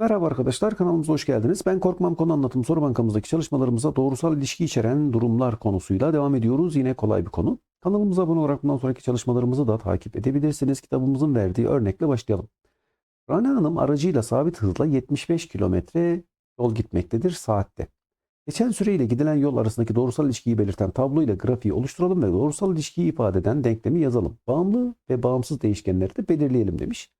Merhaba arkadaşlar kanalımıza hoş geldiniz. Ben Korkmam Konu Anlatım soru bankamızdaki çalışmalarımıza doğrusal ilişki içeren durumlar konusuyla devam ediyoruz. Yine kolay bir konu. Kanalımıza abone olarak bundan sonraki çalışmalarımızı da takip edebilirsiniz. Kitabımızın verdiği örnekle başlayalım. Rana Hanım aracıyla sabit hızla 75 kilometre yol gitmektedir saatte. Geçen süreyle gidilen yol arasındaki doğrusal ilişkiyi belirten tablo ile grafiği oluşturalım ve doğrusal ilişkiyi ifade eden denklemi yazalım. Bağımlı ve bağımsız değişkenleri de belirleyelim demiş.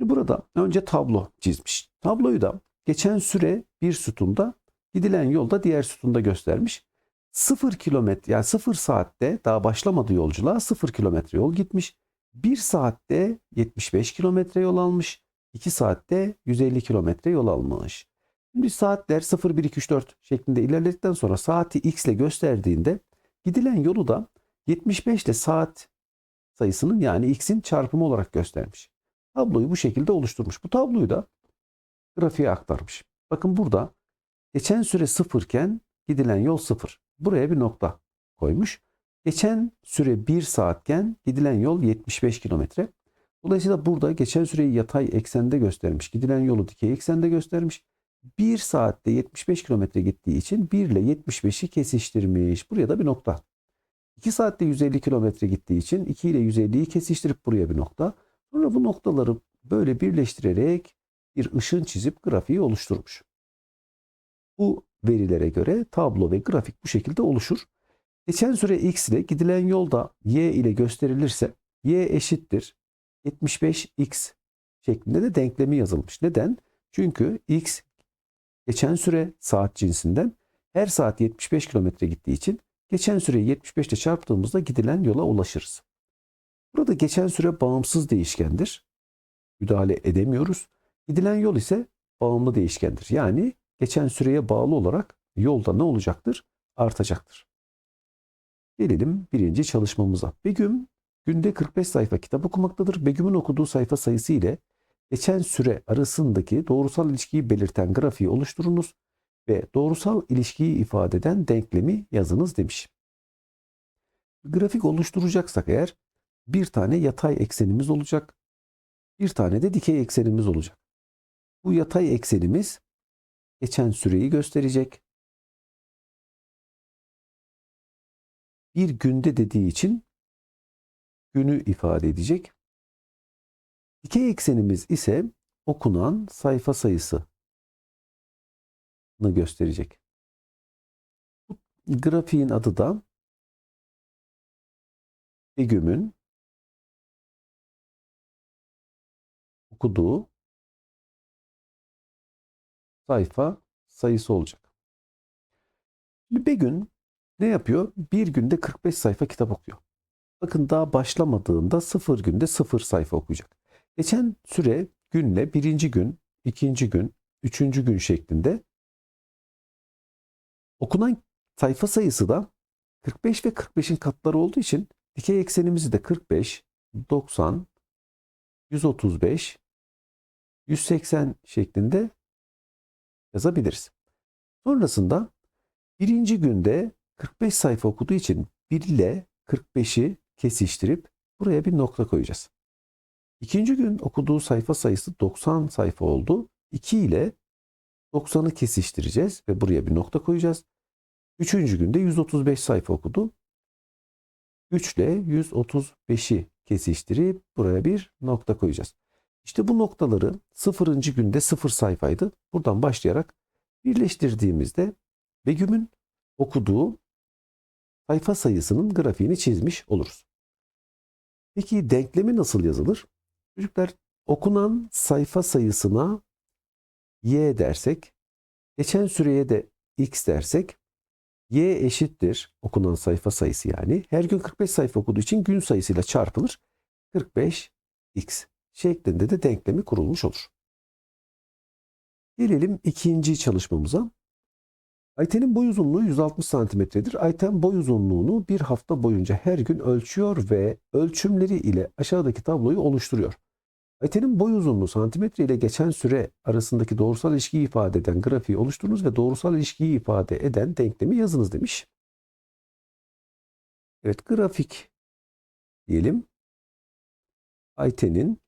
Burada önce tablo çizmiş. Tabloyu da geçen süre bir sütunda, gidilen yolda diğer sütunda göstermiş. 0 kilometre yani 0 saatte daha başlamadı yolculuğa 0 kilometre yol gitmiş. 1 saatte 75 kilometre yol almış. 2 saatte 150 kilometre yol almış. Şimdi saatler 0, 1, 2, 3, 4 şeklinde ilerledikten sonra saati x ile gösterdiğinde gidilen yolu da 75 ile saat sayısının yani x'in çarpımı olarak göstermiş. Tabloyu bu şekilde oluşturmuş. Bu tabloyu da grafiğe aktarmış. Bakın burada geçen süre sıfırken gidilen yol sıfır. Buraya bir nokta koymuş. Geçen süre 1 saatken gidilen yol 75 kilometre. Dolayısıyla burada geçen süreyi yatay eksende göstermiş. Gidilen yolu dikey eksende göstermiş. 1 saatte 75 kilometre gittiği için 1 ile 75'i kesiştirmiş. Buraya da bir nokta. 2 saatte 150 kilometre gittiği için 2 ile 150'yi kesiştirip buraya bir nokta. Sonra bu noktaları böyle birleştirerek bir ışın çizip grafiği oluşturmuş. Bu verilere göre tablo ve grafik bu şekilde oluşur. Geçen süre x ile gidilen yolda y ile gösterilirse y eşittir 75x şeklinde de denklemi yazılmış. Neden? Çünkü x geçen süre saat cinsinden her saat 75 kilometre gittiği için geçen süreyi 75 ile çarptığımızda gidilen yola ulaşırız. Burada geçen süre bağımsız değişkendir. Müdahale edemiyoruz. Gidilen yol ise bağımlı değişkendir. Yani geçen süreye bağlı olarak yolda ne olacaktır? Artacaktır. Gelelim birinci çalışmamıza. Begüm günde 45 sayfa kitap okumaktadır. Begüm'ün okuduğu sayfa sayısı ile geçen süre arasındaki doğrusal ilişkiyi belirten grafiği oluşturunuz ve doğrusal ilişkiyi ifade eden denklemi yazınız demiş. Grafik oluşturacaksak eğer bir tane yatay eksenimiz olacak. Bir tane de dikey eksenimiz olacak. Bu yatay eksenimiz geçen süreyi gösterecek. Bir günde dediği için günü ifade edecek. Dikey eksenimiz ise okunan sayfa sayısını gösterecek. Bu grafiğin adı da Begüm'ün okuduğu sayfa sayısı olacak. Şimdi Begün ne yapıyor? Bir günde 45 sayfa kitap okuyor. Bakın daha başlamadığında sıfır günde sıfır sayfa okuyacak. Geçen süre günle birinci gün, ikinci gün, üçüncü gün şeklinde okunan sayfa sayısı da 45 ve 45'in katları olduğu için dikey eksenimizi de 45, 90, 135, 180 şeklinde yazabiliriz. Sonrasında birinci günde 45 sayfa okuduğu için 1 ile 45'i kesiştirip buraya bir nokta koyacağız. İkinci gün okuduğu sayfa sayısı 90 sayfa oldu. 2 ile 90'ı kesiştireceğiz ve buraya bir nokta koyacağız. Üçüncü günde 135 sayfa okudu. 3 ile 135'i kesiştirip buraya bir nokta koyacağız. İşte bu noktaları sıfırıncı günde sıfır sayfaydı. Buradan başlayarak birleştirdiğimizde Begüm'ün okuduğu sayfa sayısının grafiğini çizmiş oluruz. Peki denklemi nasıl yazılır? Çocuklar okunan sayfa sayısına y dersek, geçen süreye de x dersek, y eşittir okunan sayfa sayısı yani. Her gün 45 sayfa okuduğu için gün sayısıyla çarpılır. 45x şeklinde de denklemi kurulmuş olur. Gelelim ikinci çalışmamıza. Ayten'in boy uzunluğu 160 santimetredir. Ayten boy uzunluğunu bir hafta boyunca her gün ölçüyor ve ölçümleri ile aşağıdaki tabloyu oluşturuyor. Ayten'in boy uzunluğu santimetre ile geçen süre arasındaki doğrusal ilişkiyi ifade eden grafiği oluşturunuz ve doğrusal ilişkiyi ifade eden denklemi yazınız demiş. Evet grafik diyelim. Ayten'in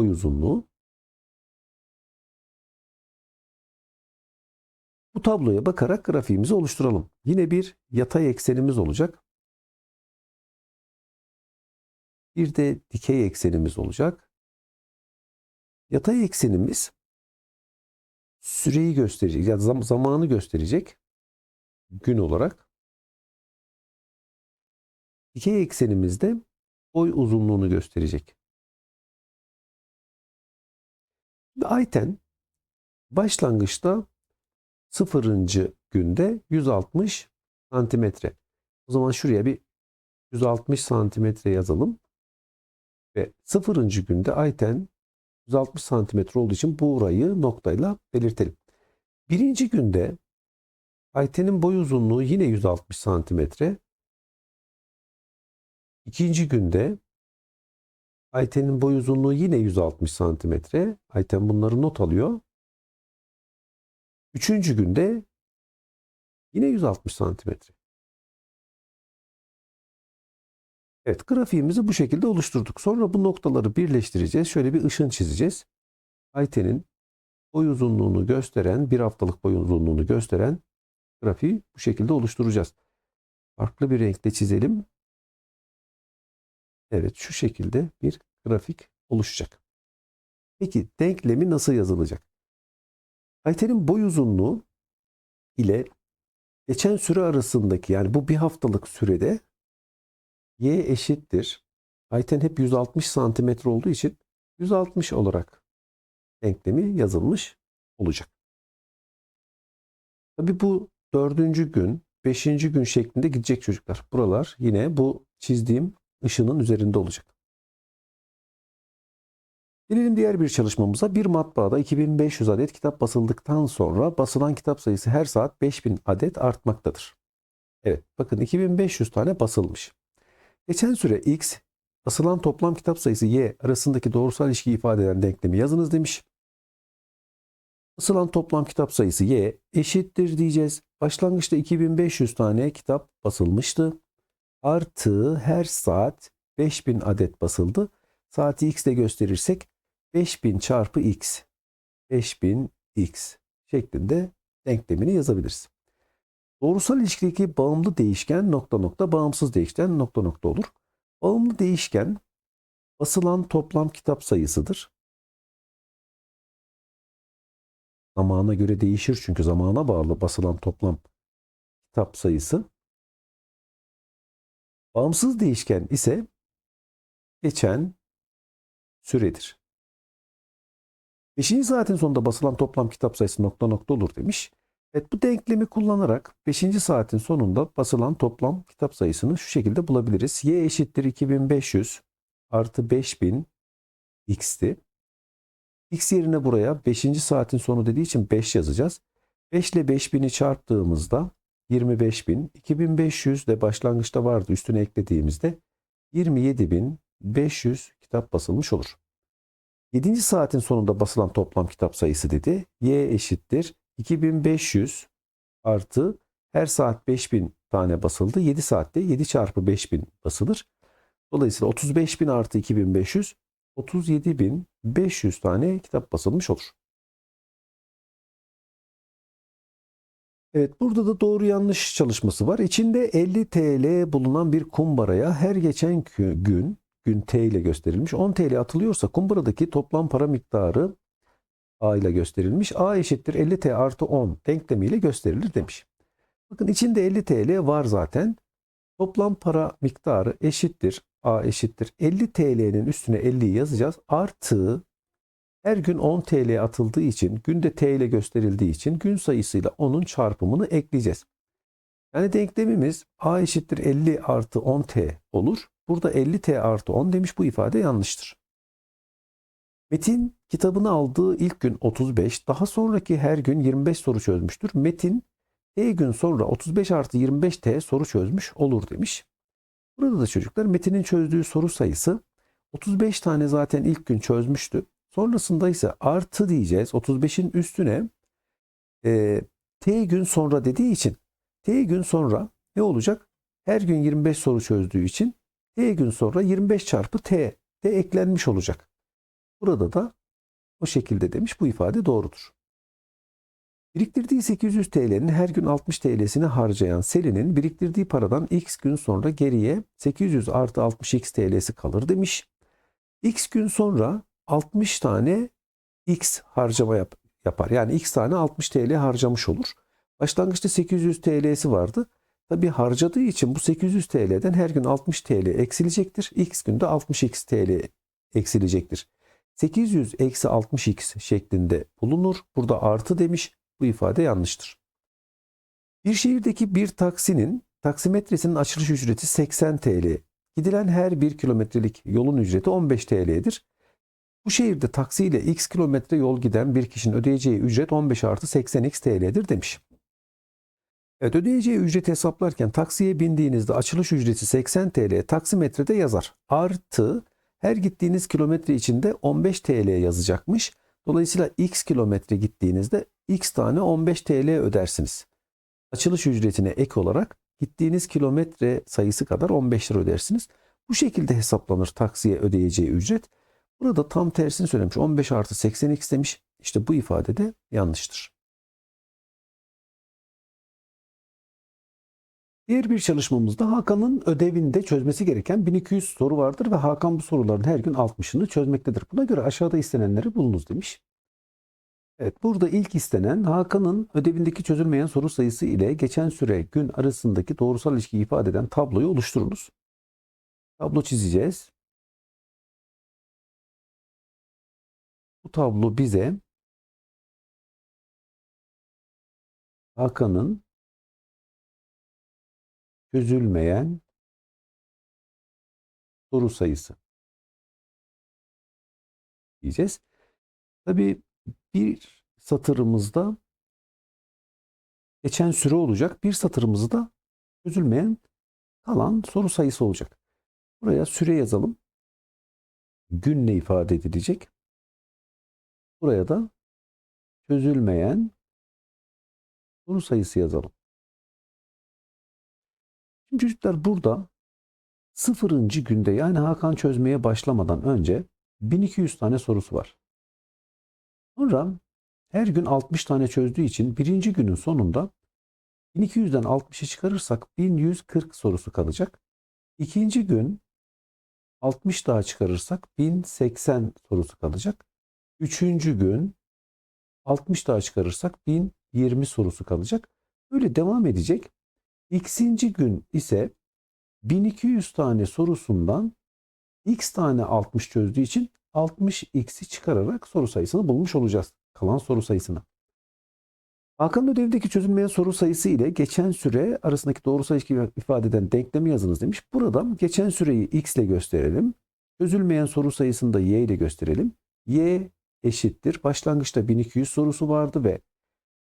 boy uzunluğu. Bu tabloya bakarak grafiğimizi oluşturalım. Yine bir yatay eksenimiz olacak. Bir de dikey eksenimiz olacak. Yatay eksenimiz süreyi gösterecek, ya yani zamanı gösterecek gün olarak. Dikey eksenimiz de boy uzunluğunu gösterecek. Ayten başlangıçta sıfırıncı günde 160 santimetre. O zaman şuraya bir 160 santimetre yazalım. Ve sıfırıncı günde Ayten 160 santimetre olduğu için burayı noktayla belirtelim. Birinci günde Ayten'in boy uzunluğu yine 160 santimetre. İkinci günde Ayten'in boy uzunluğu yine 160 santimetre. Ayten bunları not alıyor. Üçüncü günde yine 160 santimetre. Evet grafiğimizi bu şekilde oluşturduk. Sonra bu noktaları birleştireceğiz. Şöyle bir ışın çizeceğiz. Ayten'in boy uzunluğunu gösteren, bir haftalık boy uzunluğunu gösteren grafiği bu şekilde oluşturacağız. Farklı bir renkle çizelim. Evet şu şekilde bir grafik oluşacak. Peki denklemi nasıl yazılacak? Ayten'in boy uzunluğu ile geçen süre arasındaki yani bu bir haftalık sürede y eşittir. Ayten hep 160 santimetre olduğu için 160 olarak denklemi yazılmış olacak. Tabi bu dördüncü gün, beşinci gün şeklinde gidecek çocuklar. Buralar yine bu çizdiğim ışının üzerinde olacak. Gelelim diğer bir çalışmamıza. Bir matbaada 2500 adet kitap basıldıktan sonra basılan kitap sayısı her saat 5000 adet artmaktadır. Evet bakın 2500 tane basılmış. Geçen süre x, basılan toplam kitap sayısı y arasındaki doğrusal ilişkiyi ifade eden denklemi yazınız demiş. Basılan toplam kitap sayısı y eşittir diyeceğiz. Başlangıçta 2500 tane kitap basılmıştı. Artı her saat 5000 adet basıldı. Saati x ile gösterirsek 5000 çarpı x 5000 x şeklinde denklemini yazabiliriz. Doğrusal ilişkideki bağımlı değişken nokta nokta bağımsız değişken nokta nokta olur. Bağımlı değişken basılan toplam kitap sayısıdır. Zamana göre değişir çünkü zamana bağlı basılan toplam kitap sayısı. Bağımsız değişken ise geçen süredir. Beşinci saatin sonunda basılan toplam kitap sayısı nokta nokta olur demiş. Evet bu denklemi kullanarak 5. saatin sonunda basılan toplam kitap sayısını şu şekilde bulabiliriz. Y eşittir 2500 artı 5000 x'ti. X yerine buraya 5. saatin sonu dediği için 5 yazacağız. 5 ile 5000'i çarptığımızda 25.000, 2500 de başlangıçta vardı üstüne eklediğimizde 27.500 kitap basılmış olur. 7. saatin sonunda basılan toplam kitap sayısı dedi. Y eşittir 2500 artı her saat 5000 tane basıldı. 7 saatte 7 çarpı 5000 basılır. Dolayısıyla 35000 artı 2500 37500 tane kitap basılmış olur. Evet burada da doğru yanlış çalışması var. İçinde 50 TL bulunan bir kumbaraya her geçen gün gün T ile gösterilmiş 10 TL atılıyorsa kumbaradaki toplam para miktarı A ile gösterilmiş. A eşittir 50T artı 10 denklemiyle gösterilir demiş. Bakın içinde 50 TL var zaten. Toplam para miktarı eşittir. A eşittir. 50 TL'nin üstüne 50'yi yazacağız. Artı her gün 10 TL atıldığı için, günde T ile gösterildiği için gün sayısıyla onun çarpımını ekleyeceğiz. Yani denklemimiz A eşittir 50 artı 10T olur. Burada 50T artı 10 demiş bu ifade yanlıştır. Metin kitabını aldığı ilk gün 35, daha sonraki her gün 25 soru çözmüştür. Metin T gün sonra 35 artı 25T soru çözmüş olur demiş. Burada da çocuklar Metin'in çözdüğü soru sayısı 35 tane zaten ilk gün çözmüştü. Sonrasında ise artı diyeceğiz. 35'in üstüne e, T gün sonra dediği için T gün sonra ne olacak? Her gün 25 soru çözdüğü için T gün sonra 25 çarpı T de eklenmiş olacak. Burada da o şekilde demiş bu ifade doğrudur. Biriktirdiği 800 TL'nin her gün 60 TL'sini harcayan Selin'in biriktirdiği paradan x gün sonra geriye 800 artı 60x TL'si kalır demiş. X gün sonra 60 tane x harcama yap- yapar. Yani x tane 60 TL harcamış olur. Başlangıçta 800 TL'si vardı. Tabi harcadığı için bu 800 TL'den her gün 60 TL eksilecektir. X günde 60x TL eksilecektir. 800 eksi 60x şeklinde bulunur. Burada artı demiş. Bu ifade yanlıştır. Bir şehirdeki bir taksinin taksimetresinin açılış ücreti 80 TL. Gidilen her bir kilometrelik yolun ücreti 15 TL'dir. Bu şehirde taksiyle x kilometre yol giden bir kişinin ödeyeceği ücret 15 artı 80x TL'dir demiş. Evet ödeyeceği ücreti hesaplarken taksiye bindiğinizde açılış ücreti 80 TL taksimetrede yazar. Artı her gittiğiniz kilometre içinde 15 TL yazacakmış. Dolayısıyla x kilometre gittiğinizde x tane 15 TL ödersiniz. Açılış ücretine ek olarak gittiğiniz kilometre sayısı kadar 15 lira ödersiniz. Bu şekilde hesaplanır taksiye ödeyeceği ücret. Burada tam tersini söylemiş. 15 artı 80x demiş. İşte bu ifade de yanlıştır. Diğer bir çalışmamızda Hakan'ın ödevinde çözmesi gereken 1200 soru vardır ve Hakan bu soruların her gün 60'ını çözmektedir. Buna göre aşağıda istenenleri bulunuz demiş. Evet burada ilk istenen Hakan'ın ödevindeki çözülmeyen soru sayısı ile geçen süre gün arasındaki doğrusal ilişkiyi ifade eden tabloyu oluşturunuz. Tablo çizeceğiz. Bu tablo bize Hakan'ın çözülmeyen soru sayısı diyeceğiz. Tabii bir satırımızda geçen süre olacak. Bir satırımızda çözülmeyen kalan soru sayısı olacak. Buraya süre yazalım. Günle ifade edilecek. Buraya da çözülmeyen soru sayısı yazalım. Şimdi çocuklar burada sıfırıncı günde yani Hakan çözmeye başlamadan önce 1200 tane sorusu var. Sonra her gün 60 tane çözdüğü için birinci günün sonunda 1200'den 60'ı çıkarırsak 1140 sorusu kalacak. İkinci gün 60 daha çıkarırsak 1080 sorusu kalacak. Üçüncü gün 60 daha çıkarırsak 1020 sorusu kalacak. Böyle devam edecek. X'inci gün ise 1200 tane sorusundan x tane 60 çözdüğü için 60x'i çıkararak soru sayısını bulmuş olacağız. Kalan soru sayısını. Hakan'ın ödevdeki çözülmeyen soru sayısı ile geçen süre arasındaki doğrusal ilişki ifade eden denklemi yazınız demiş. Burada geçen süreyi x ile gösterelim. Çözülmeyen soru sayısını da y ile gösterelim. y eşittir. Başlangıçta 1200 sorusu vardı ve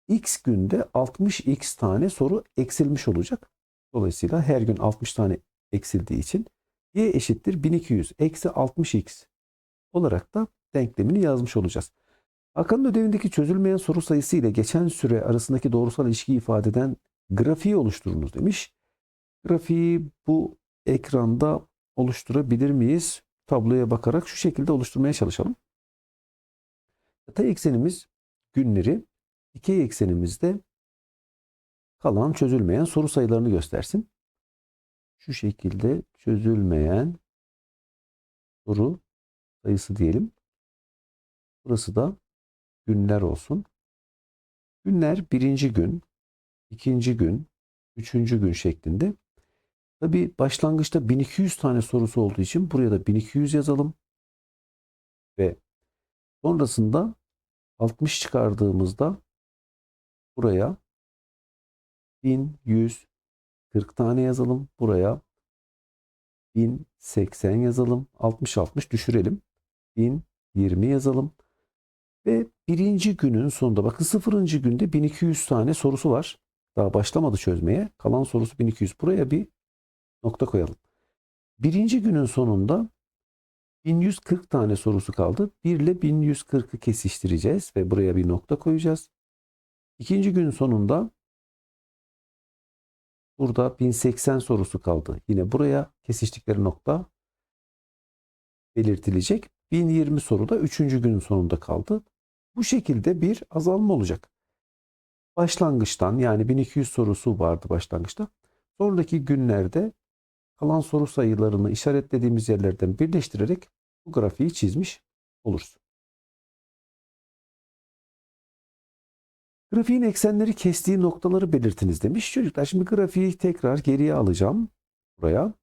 x günde 60x tane soru eksilmiş olacak. Dolayısıyla her gün 60 tane eksildiği için y eşittir 1200 eksi 60x olarak da denklemini yazmış olacağız. Hakan'ın ödevindeki çözülmeyen soru sayısı ile geçen süre arasındaki doğrusal ilişkiyi ifade eden grafiği oluşturunuz demiş. Grafiği bu ekranda oluşturabilir miyiz? Tabloya bakarak şu şekilde oluşturmaya çalışalım. Yatay eksenimiz günleri, dikey eksenimizde kalan çözülmeyen soru sayılarını göstersin. Şu şekilde çözülmeyen soru sayısı diyelim. Burası da günler olsun. Günler birinci gün, ikinci gün, üçüncü gün şeklinde. Tabi başlangıçta 1200 tane sorusu olduğu için buraya da 1200 yazalım. Ve sonrasında 60 çıkardığımızda buraya 1140 tane yazalım. Buraya 1080 yazalım. 60-60 düşürelim. 1020 yazalım. Ve birinci günün sonunda bakın sıfırıncı günde 1200 tane sorusu var. Daha başlamadı çözmeye. Kalan sorusu 1200. Buraya bir nokta koyalım. Birinci günün sonunda 1140 tane sorusu kaldı. 1 ile 1140'ı kesiştireceğiz ve buraya bir nokta koyacağız. İkinci gün sonunda burada 1080 sorusu kaldı. Yine buraya kesiştikleri nokta belirtilecek. 1020 soru da 3. günün sonunda kaldı. Bu şekilde bir azalma olacak. başlangıçtan yani 1200 sorusu vardı başlangıçta. Sonraki günlerde kalan soru sayılarını işaretlediğimiz yerlerden birleştirerek bu grafiği çizmiş oluruz. Grafiğin eksenleri kestiği noktaları belirtiniz demiş. Çocuklar şimdi grafiği tekrar geriye alacağım. Buraya.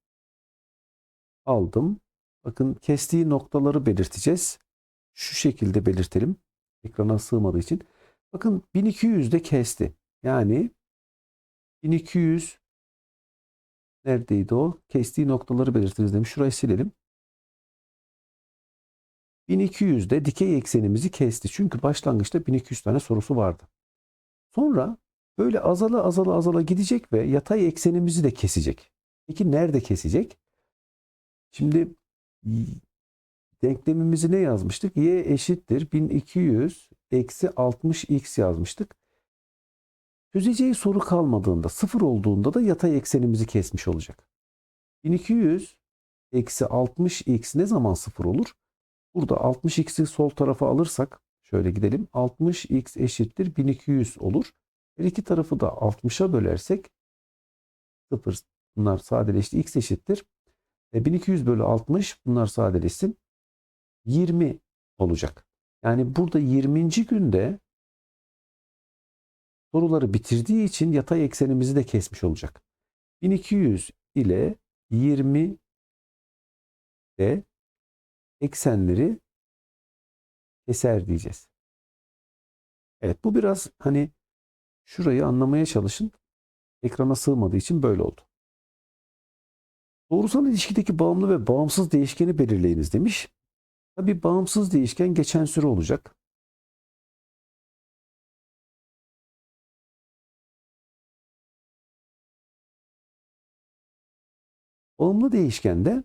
Aldım. Bakın kestiği noktaları belirteceğiz. Şu şekilde belirtelim. Ekrana sığmadığı için. Bakın 1200'de kesti. Yani 1200 neredeydi o? Kestiği noktaları belirtiniz demiş. Şurayı silelim. 1200'de dikey eksenimizi kesti. Çünkü başlangıçta 1200 tane sorusu vardı. Sonra böyle azala azala azala gidecek ve yatay eksenimizi de kesecek. Peki nerede kesecek? Şimdi denklemimizi ne yazmıştık? Y eşittir 1200 eksi 60x yazmıştık. Çözeceği soru kalmadığında, sıfır olduğunda da yatay eksenimizi kesmiş olacak. 1200 eksi 60x ne zaman sıfır olur? Burada 60x'i sol tarafa alırsak, şöyle gidelim. 60x eşittir 1200 olur. Her iki tarafı da 60'a bölersek, sıfır bunlar sadeleşti. x eşittir. E, 1200 bölü 60 bunlar sadeleşsin. 20 olacak. Yani burada 20. günde soruları bitirdiği için yatay eksenimizi de kesmiş olacak. 1200 ile 20 de eksenleri keser diyeceğiz. Evet bu biraz hani şurayı anlamaya çalışın. Ekrana sığmadığı için böyle oldu. Doğrusal ilişkideki bağımlı ve bağımsız değişkeni belirleyiniz demiş. Tabi bağımsız değişken geçen süre olacak. Bağımlı değişkende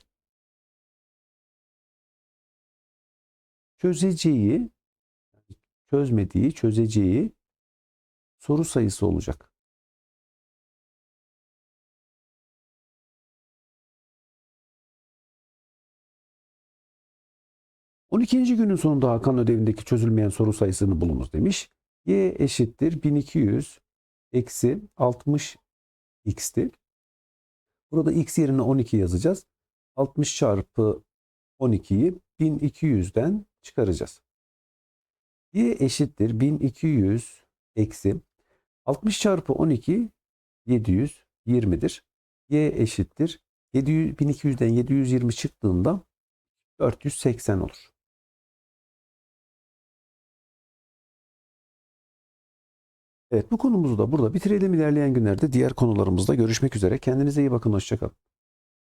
çözeceği, çözmediği, çözeceği soru sayısı olacak. On ikinci günün sonunda Hakan ödevindeki çözülmeyen soru sayısını bulunuz demiş. Y eşittir 1200 eksi 60 x'ti. Burada x yerine 12 yazacağız. 60 çarpı 12'yi 1200'den çıkaracağız. Y eşittir 1200 eksi 60 çarpı 12 720'dir. Y eşittir 700, 1200'den 720 çıktığında 480 olur. Evet bu konumuzu da burada bitirelim. İlerleyen günlerde diğer konularımızda görüşmek üzere. Kendinize iyi bakın. Hoşçakalın.